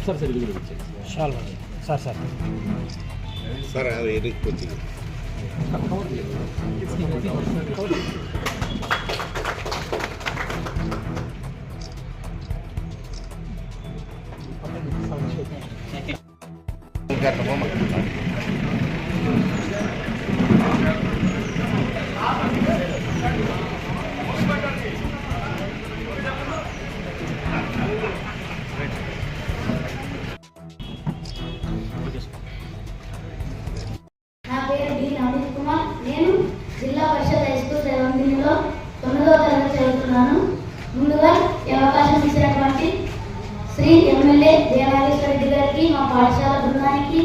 Sir sir ఇది కూడా ఇచ్చేయండి. చాలు సార్ సార్ సార్ అది కొద్దిగా నా శ్రీ ఎమ్మెల్యే దేవాగేశ్వర రెడ్డి గారికి మా పాఠశాల బృందానికి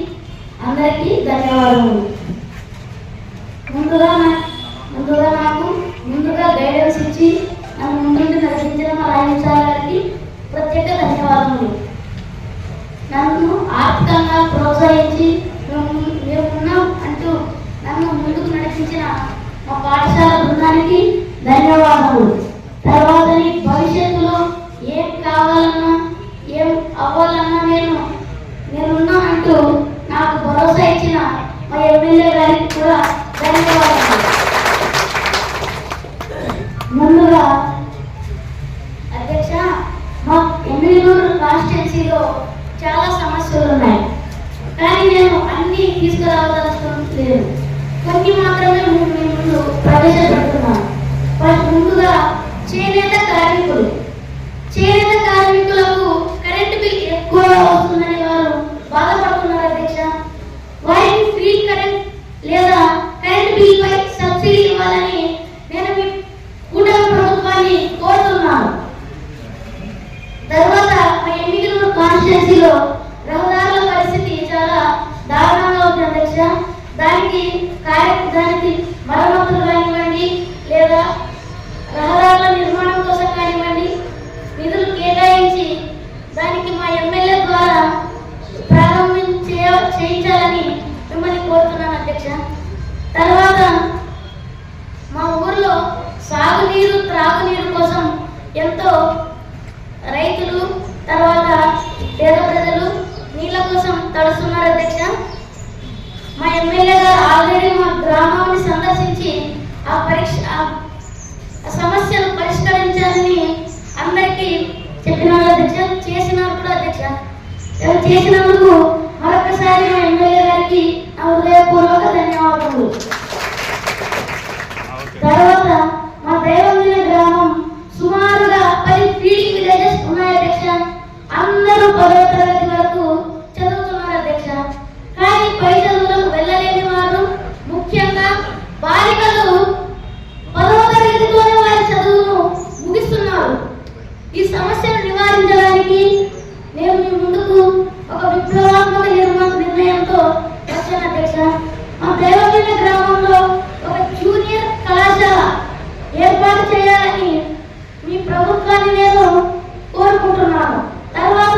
అందరికీ ధన్యవాదములు. ముందుగా ముందుగా నాకు ముందుగా గైడెన్స్ ఇచ్చి నన్ను ముందుండి నడిపించిన మా రాయన్ గారికి ప్రత్యేక ధన్యవాదములు. నన్ను ఆర్థికంగా ప్రోత్సహించి మేమున్నాం అంటూ నన్ను ముందుకు నడిపించిన మా పాఠశాల బృందానికి ధన్యవాదములు. తర్వాత భవిష్యత్తులో ఏం కావాలన్నా ఏం అవ్వాలన్నా నేను నేనున్నా అంటూ నాకు భరోసా ఇచ్చిన మా ఎమ్మెల్యే గారికి కూడా ధన్యవాదాలు ముందుగా అధ్యక్ష మా ఎమ్మెల్యేలూరు కాన్స్టిట్యున్సీలో చాలా సమస్యలు ఉన్నాయి కానీ నేను అన్ని కొన్ని మాత్రమే ముందు ప్రవేశపెడుతున్నాను ముందుగా చేనేత కార్మికులు. చేనేత కార్మికులకు కరెంటు బిల్ ఎక్కువ వస్తుందని കേൾക്കണമെന്ന് ప్రభుత్వాన్ని నేను కోరుకుంటున్నాను. తర్వాత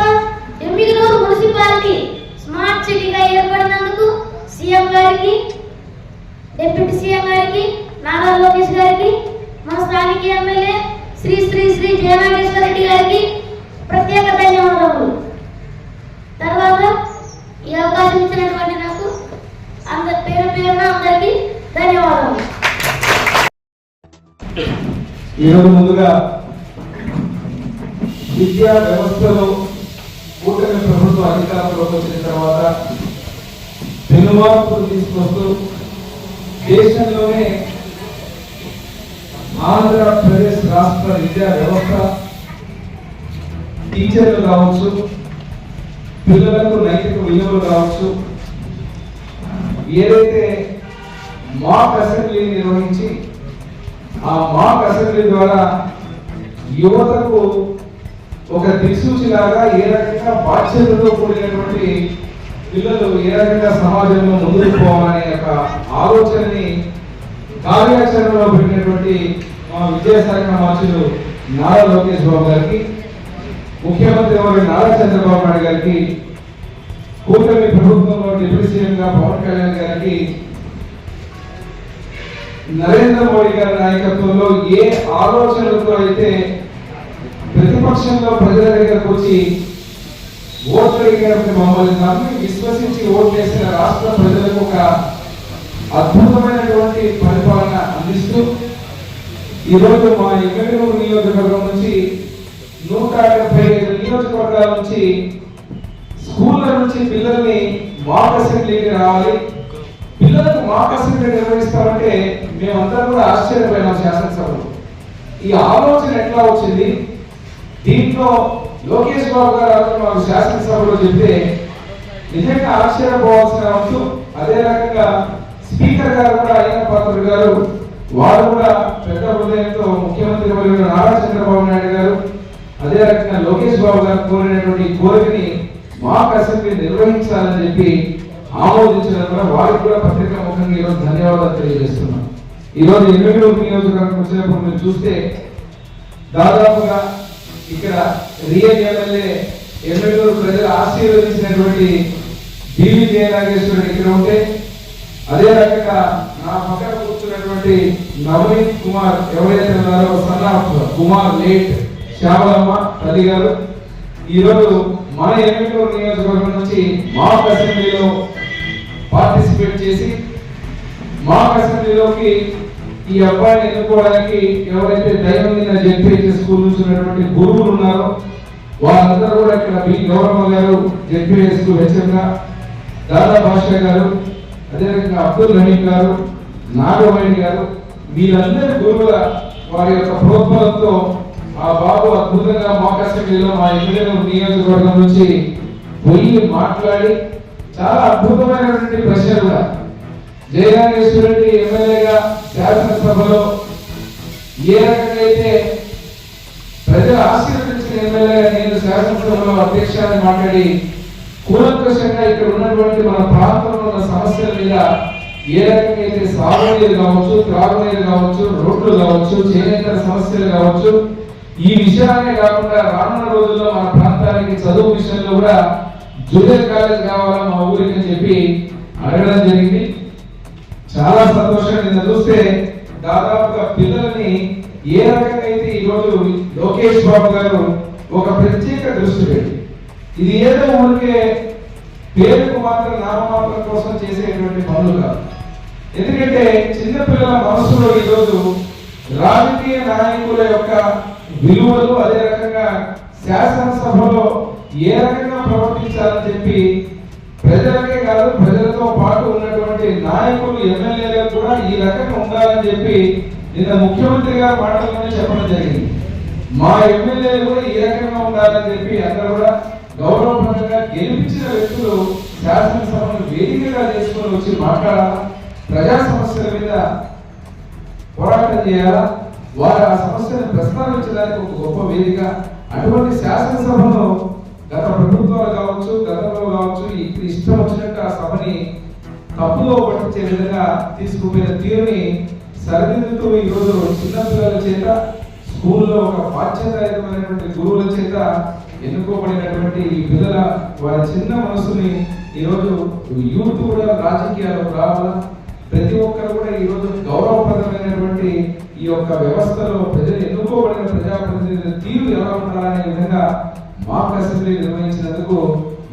ఎమ్మిగనూరు మున్సిపాలిటీ స్మార్ట్ సిటీగా ఏర్పడినందుకు సీఎం గారికి డిప్యూటీ సీఎం గారికి నారా లోకేష్ గారికి మా స్థానిక ఎమ్మెల్యే శ్రీ శ్రీ శ్రీ జయనాగేశ్వర రెడ్డి గారికి ప్రత్యేక ధన్యవాదాలు తర్వాత ఈ అవకాశం ఇచ్చినటువంటి నాకు అందరి పేరు పేరున అందరికీ ధన్యవాదాలు ఈరోజు ముందుగా విద్యా వ్యవస్థలో కూటమి ప్రభుత్వ అధికారంలోకి వచ్చిన తర్వాత పెనుమార్పులు తీసుకొస్తూ దేశంలోనే ఆంధ్రప్రదేశ్ రాష్ట్ర విద్యా వ్యవస్థ టీచర్లు కావచ్చు పిల్లలకు నైతిక విలువలు కావచ్చు ఏదైతే మాక్ అసెంబ్లీ నిర్వహించి ఆ మాక్ అసెంబ్లీ ద్వారా యువతకు ఒక దిక్సూచిలాగా ఏ రకంగా బాధ్యతతో కూడినటువంటి పిల్లలు ఏ రకంగా సమాజంలో ముందుకు పోవాలనే ఒక ఆలోచనని కార్యాచరణలో పెట్టినటువంటి మా విద్యాశాఖ మంత్రులు నారా లోకేష్ బాబు గారికి ముఖ్యమంత్రి వారి నారా చంద్రబాబు నాయుడు గారికి కూటమి ప్రభుత్వంలో డిప్యూటీ సీఎంగా పవన్ కళ్యాణ్ గారికి నరేంద్ర మోడీ గారి నాయకత్వంలో ఏ ఆలోచనలతో అయితే ప్రతిపక్షంలో ప్రజల దగ్గరకు వచ్చి ఓట్లు అడిగినప్పుడు మమ్మల్ని నమ్మి విశ్వసించి ఓట్లేసిన రాష్ట్ర ప్రజలకు ఒక అద్భుతమైనటువంటి పరిపాలన అందిస్తూ ఈరోజు మా ఎమ్మెల్యే నియోజకవర్గం నుంచి నూట డెబ్బై ఐదు నియోజకవర్గాల నుంచి స్కూళ్ళ నుంచి పిల్లల్ని మాక్ అసెంబ్లీకి రావాలి. పిల్లలకు మాక్ అసెంబ్లీ నిర్వహిస్తామంటే మేమందరం కూడా ఆశ్చర్యపోయినాం శాసనసభలో. ఈ ఆలోచన ఎట్లా వచ్చింది? దీంట్లో లోకేష్ బాబు గారు ఆ మాకు శాసనసభలో చెప్తే నిజంగా ఆశ్చర్యపోవాల్సిన అంశం అదే రకంగా స్పీకర్ గారు కూడా అయిన పాత్ర గారు వారు కూడా పెద్ద హృదయంతో ముఖ్యమంత్రి వర్యులు నారా చంద్రబాబు నాయుడు గారు అదే రకంగా లోకేష్ బాబు గారు కోరినటువంటి కోరికని మా అసెంబ్లీ నిర్వహించాలని చెప్పి ఆమోదించడం కూడా వారికి కూడా పత్రికా ముఖంగా ఈరోజు ధన్యవాదాలు తెలియజేస్తున్నాం. ఈరోజు ఎమ్మెల్యే నియోజకవర్గం వచ్చినప్పుడు మీరు చూస్తే దాదాపుగా ఇక్కడ రియల్ ఎమ్మెల్యే ఎమ్మెల్యే ప్రజలు ఆశీర్వదించినటువంటి బివి జయనాగేశ్వరుడు ఇక్కడ ఉంటే అదే రకంగా నా పక్కన కూర్చున్నటువంటి నవనీత్ కుమార్ ఎవరైతే ఉన్నారో సన్నా కుమార్ లేట్ శ్యామలమ్మ తల్లి గారు ఈరోజు మన ఎమ్మెల్యే నియోజకవర్గం నుంచి మా అసెంబ్లీలో పార్టిసిపేట్ చేసి మా అసెంబ్లీలోకి ఈ అబ్బాయిని ఎన్నుకోవడానికి ఎవరైతే దైనందిన జెడ్పీహెచ్ స్కూల్ నుంచి ఉన్నటువంటి గురువులు ఉన్నారో వాళ్ళందరూ కూడా ఇక్కడ బి. గౌరమ్మ గారు జెడ్పీహెచ్ స్కూల్ హెచ్ఎంగా దాదా భాషా గారు అదేవిధంగా అబ్దుల్ రహీం గారు నాగవాణి గారు వీళ్ళందరి గురువుల వారి యొక్క ప్రోత్సాహంతో ఆ బాబు అద్భుతంగా మాక్ మా ఎమ్మెల్యే నియోజకవర్గం నుంచి పోయి మాట్లాడి చాలా అద్భుతమైనటువంటి ప్రశ్నలు కూడా జయనాగేశ్వరరెడ్డి ఎమ్మెల్యేగా శాసనసభలో ఏ రకంగా అయితే ప్రజలు ఆశీర్వదించిన ఎమ్మెల్యేగా నేను శాసనసభలో అధ్యక్షాన్ని మాట్లాడి కూలంకషంగా ఇక్కడ ఉన్నటువంటి మన ప్రాంతంలో ఉన్న సమస్యల మీద ఏ రకంగా అయితే సాగునీరు కావచ్చు త్రాగునీరు కావచ్చు రోడ్లు కావచ్చు చేనేత సమస్యలు కావచ్చు ఈ విషయాలనే కాకుండా రానున్న రోజుల్లో మన ప్రాంతానికి చదువు విషయంలో కూడా జూనియర్ కాలేజ్ కావాలా మా ఊరికి అని చెప్పి అడగడం జరిగింది. చాలా సంతోషంగా నిన్న చూస్తే దాదాపుగా పిల్లల్ని ఏ రకంగా అయితే ఈరోజు లోకేష్ బాబు గారు ఒక ప్రత్యేక దృష్టి పెట్టి ఇది ఏదో ఊరికే పేరుకు మాత్రం నామమాత్రం కోసం చేసేటువంటి పనులు కాదు. ఎందుకంటే చిన్నపిల్లల మనసులో ఈరోజు రాజకీయ నాయకుల యొక్క విలువలు అదే రకంగా శాసనసభలో ఏ రకంగా ప్రవర్తించాలని చెప్పి ప్రజలకే కాదు ప్రజలతో పాటు ఉన్నటువంటి నాయకులు ఎమ్మెల్యేలకు కూడా ఈ రకంగా ఉండాలని చెప్పి నిన్న ముఖ్యమంత్రి గారు మాటల్లోనే చెప్పడం జరిగింది. మా ఎమ్మెల్యేలు కూడా ఈ రకంగా ఉండాలని చెప్పి అందరూ కూడా గౌరవప్రదంగా గెలిపించిన వ్యక్తులు శాసనసభను వేదికగా చేసుకొని వచ్చి మాట్లాడాలా? ప్రజా సమస్యల మీద పోరాటం చేయాలా? వారు ఆ సమస్యను ప్రస్తావించడానికి ఒక గొప్ప వేదిక. అటువంటి శాసనసభను గత ప్రభుత్వం తప్పులో పట్టించే విధంగా తీసుకుపోయిన తీరుని సరిదిద్దుతూ ఈరోజు చిన్నపిల్లల చేత స్కూల్లో ఒక బాధ్యతాయుతమైనటువంటి గురువుల చేత ఎన్నుకోబడినటువంటి ఈ పిల్లల వారి చిన్న మనసుని ఈరోజు యూత్ కూడా రాజకీయాలకు రావాలా? ప్రతి ఒక్కరు కూడా ఈరోజు గౌరవప్రదమైనటువంటి ఈ యొక్క వ్యవస్థలో ప్రజలు ఎన్నుకోబడిన ప్రజాప్రతినిధుల తీరు ఎలా ఉండాలనే విధంగా మాక్ అసెంబ్లీ నిర్వహించినందుకు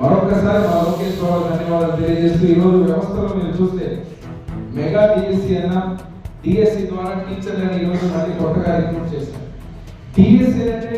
మరొకసారి మా లోకేష్ బాబు ధన్యవాదాలు తెలియజేస్తూ ఈరోజు వ్యవస్థలో మీరు చూస్తే మెగా డిఎస్సి అన్న డిఎస్సి ద్వారా టీచర్లను ఈ రోజు మళ్ళీ కొత్తగా రిక్రూట్ చేశారు. డిఎస్సి అంటే